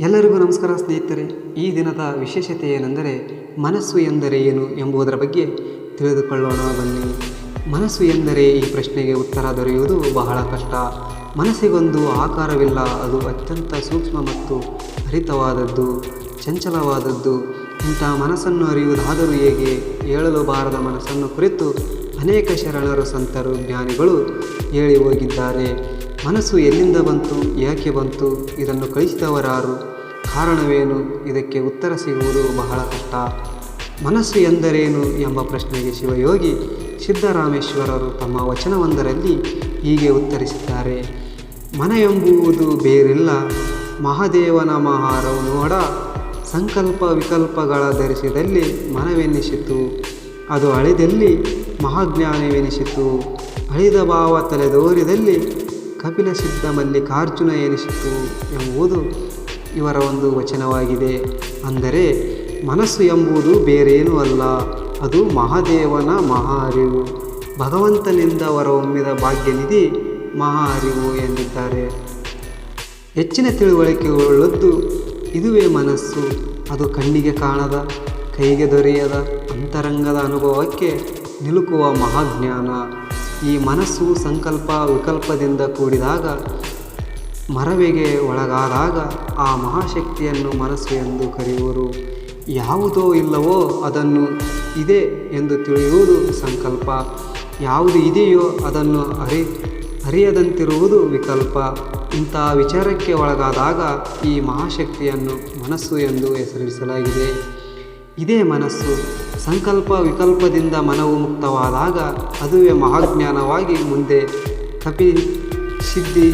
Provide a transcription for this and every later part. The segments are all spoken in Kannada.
ಎಲ್ಲರಿಗೂ ನಮಸ್ಕಾರ ಸ್ನೇಹಿತರೆ. ಈ ದಿನದ ವಿಶೇಷತೆ ಏನೆಂದರೆ ಮನಸ್ಸು ಎಂದರೆ ಏನು ಎಂಬುದರ ಬಗ್ಗೆ ತಿಳಿದುಕೊಳ್ಳೋಣ ಬನ್ನಿ. ಮನಸ್ಸು ಎಂದರೆ ಈ ಪ್ರಶ್ನೆಗೆ ಉತ್ತರ ದೊರೆಯುವುದು ಬಹಳ ಕಷ್ಟ. ಮನಸ್ಸಿಗೊಂದು ಆಕಾರವಿಲ್ಲ, ಅದು ಅತ್ಯಂತ ಸೂಕ್ಷ್ಮ ಮತ್ತು ಹರಿತವಾದದ್ದು, ಚಂಚಲವಾದದ್ದು. ಇಂಥ ಮನಸ್ಸನ್ನು ಅರಿಯುವುದಾದರೂ ಹೇಗೆ? ಹೇಳಲು ಬಾರದ ಮನಸ್ಸನ್ನು ಕುರಿತು ಅನೇಕ ಶರಣರು, ಸಂತರು, ಜ್ಞಾನಿಗಳು ಹೇಳಿ ಹೋಗಿದ್ದಾರೆ. ಮನಸ್ಸು ಎಲ್ಲಿಂದ ಬಂತು, ಯಾಕೆ ಬಂತು, ಇದನ್ನು ಕಳಿಸಿದವರಾರು ಕಾರಣವೇನು? ಇದಕ್ಕೆ ಉತ್ತರ ಸಿಗುವುದು ಬಹಳ ಕಷ್ಟ. ಮನಸ್ಸು ಎಂದರೇನು ಎಂಬ ಪ್ರಶ್ನೆಗೆ ಶಿವಯೋಗಿ ಸಿದ್ದರಾಮೇಶ್ವರರು ತಮ್ಮ ವಚನವೊಂದರಲ್ಲಿ ಹೀಗೆ ಉತ್ತರಿಸಿದ್ದಾರೆ. ಮನ ಎಂಬುವುದು ಬೇರಿಲ್ಲ. ಮಹಾದೇವನ ಮಹಾರವು ನೋಡ. ಸಂಕಲ್ಪ ವಿಕಲ್ಪಗಳ ಧರಿಸಿದಲ್ಲಿ ಮನವೆನ್ನಿಸಿತು. ಅದು ಅಳಿದಲ್ಲಿ ಮಹಾಜ್ಞಾನವೆನಿಸಿತು. ಅಳಿದ ಭಾವ ತಲೆದೋರಿದಲ್ಲಿ ಕಪಿಲ ಸಿದ್ಧ ಮಲ್ಲಿಕಾರ್ಜುನ ಎನಿಸಿತು ಎಂಬುದು ಇವರ ಒಂದು ವಚನವಾಗಿದೆ. ಅಂದರೆ, ಮನಸ್ಸು ಎಂಬುದು ಬೇರೇನೂ ಅಲ್ಲ, ಅದು ಮಹಾದೇವನ ಮಹಾ ಅರಿವು ಭಗವಂತನಿಂದ ಹೊರಹೊಮ್ಮಿದ ಭಾಗ್ಯನಿಧಿ ಮಹಾ ಅರಿವು ಎಂದಿದ್ದಾರೆ. ಹೆಚ್ಚಿನ ತಿಳುವಳಿಕೆಗೊಳ್ಳದ್ದು ಇದುವೇ ಮನಸ್ಸು, ಅದು ಕಣ್ಣಿಗೆ ಕಾಣದ, ಕೈಗೆ ದೊರೆಯದ, ಅಂತರಂಗದ ಅನುಭವಕ್ಕೆ ನಿಲುಕುವ ಮಹಾಜ್ಞಾನ. ಈ ಮನಸ್ಸು ಸಂಕಲ್ಪ ವಿಕಲ್ಪದಿಂದ ಕೂಡಿದಾಗ, ಮರವಿಗೆ ಒಳಗಾದಾಗ ಆ ಮಹಾಶಕ್ತಿಯನ್ನು ಮನಸ್ಸು ಎಂದು ಕರೆಯುವರು. ಯಾವುದೋ ಇಲ್ಲವೋ ಅದನ್ನು ಇದೆ ಎಂದು ತಿಳಿಯುವುದು ಸಂಕಲ್ಪ. ಯಾವುದು ಇದೆಯೋ ಅದನ್ನು ಅರಿ, ಅರಿಯದಂತಿರುವುದು ವಿಕಲ್ಪ. ಇಂಥ ವಿಚಾರಕ್ಕೆ ಒಳಗಾದಾಗ ಈ ಮಹಾಶಕ್ತಿಯನ್ನು ಮನಸ್ಸು ಎಂದು ಹೆಸರಿಸಲಾಗಿದೆ. ಇದೇ ಮನಸ್ಸು ಸಂಕಲ್ಪ ವಿಕಲ್ಪದಿಂದ ಮನವು ಮುಕ್ತವಾದಾಗ ಅದುವೇ ಮಹಾಜ್ಞಾನವಾಗಿ ಮುಂದೆ ಕಪಿ ಸಿದ್ಧಿ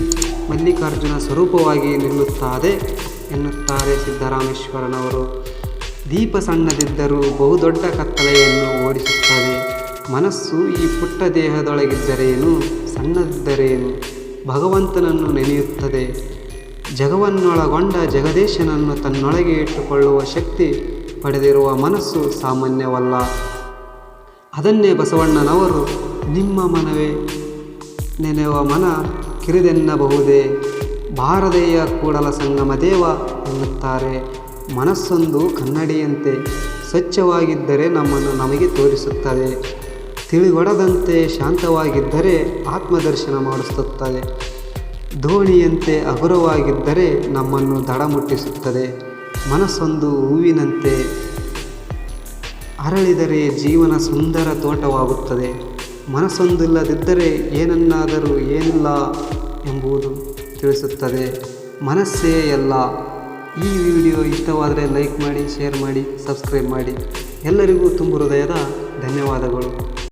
ಮಲ್ಲಿಕಾರ್ಜುನ ಸ್ವರೂಪವಾಗಿ ನಿಲ್ಲುತ್ತದೆ ಎನ್ನುತ್ತಾರೆ ಸಿದ್ದರಾಮೇಶ್ವರನವರು. ದೀಪ ಸಣ್ಣದಿದ್ದರೂ ಬಹುದೊಡ್ಡ ಕತ್ತಲೆಯನ್ನು ಓಡಿಸುತ್ತದೆ. ಮನಸ್ಸು ಈ ಪುಟ್ಟ ದೇಹದೊಳಗಿದ್ದರೇನು? ಸಣ್ಣದಿದ್ದರೇನು? ಭಗವಂತನನ್ನು ನೆನೆಯುತ್ತದೆ. ಜಗವನ್ನೊಳಗೊಂಡ ಜಗದೇಶನನ್ನು ತನ್ನೊಳಗೆ ಇಟ್ಟುಕೊಳ್ಳುವ ಶಕ್ತಿ ಪಡೆದಿರುವ ಮನಸ್ಸು ಸಾಮಾನ್ಯವಲ್ಲ. ಅದನ್ನೇ ಬಸವಣ್ಣನವರು ನಿಮ್ಮ ಮನವೇ. ನೆನೆಯುವ ಮನ ಕಿರಿದೆನ್ನಬಹುದೇ. ಭಾರತೀಯ ಕೂಡಲ ಸಂಗಮ ದೇವ ಎನ್ನುತ್ತಾರೆ. ಮನಸ್ಸೊಂದು ಕನ್ನಡಿಯಂತೆ ಸ್ವಚ್ಛವಾಗಿದ್ದರೆ ನಮ್ಮನ್ನು ನಮಗೆ ತೋರಿಸುತ್ತದೆ. ತಿಳಿಗೊಡದಂತೆ ಶಾಂತವಾಗಿದ್ದರೆ ಆತ್ಮದರ್ಶನ ಮಾಡಿಸುತ್ತದೆ. ದೋಣಿಯಂತೆ ಹಗುರವಾಗಿದ್ದರೆ ನಮ್ಮನ್ನು ದಡ ಮುಟ್ಟಿಸುತ್ತದೆ. ಮನಸ್ಸೊಂದು ಹೂವಿನಂತೆ ಅರಳಿದರೆ ಜೀವನ ಸುಂದರ ತೋಟವಾಗುತ್ತದೆ. ಮನಸ್ಸೊಂದಿಲ್ಲದಿದ್ದರೆ ಏನನ್ನಾದರೂ ಏನಿಲ್ಲ ಎಂಬುದು ತಿಳಿಸುತ್ತದೆ. ಮನಸ್ಸೇ ಎಲ್ಲ. ಈ ವಿಡಿಯೋ ಇಷ್ಟವಾದರೆ ಲೈಕ್ ಮಾಡಿ, ಶೇರ್ ಮಾಡಿ, ಸಬ್ಸ್ಕ್ರೈಬ್ ಮಾಡಿ. ಎಲ್ಲರಿಗೂ ತುಂಬು ಹೃದಯದ ಧನ್ಯವಾದಗಳು.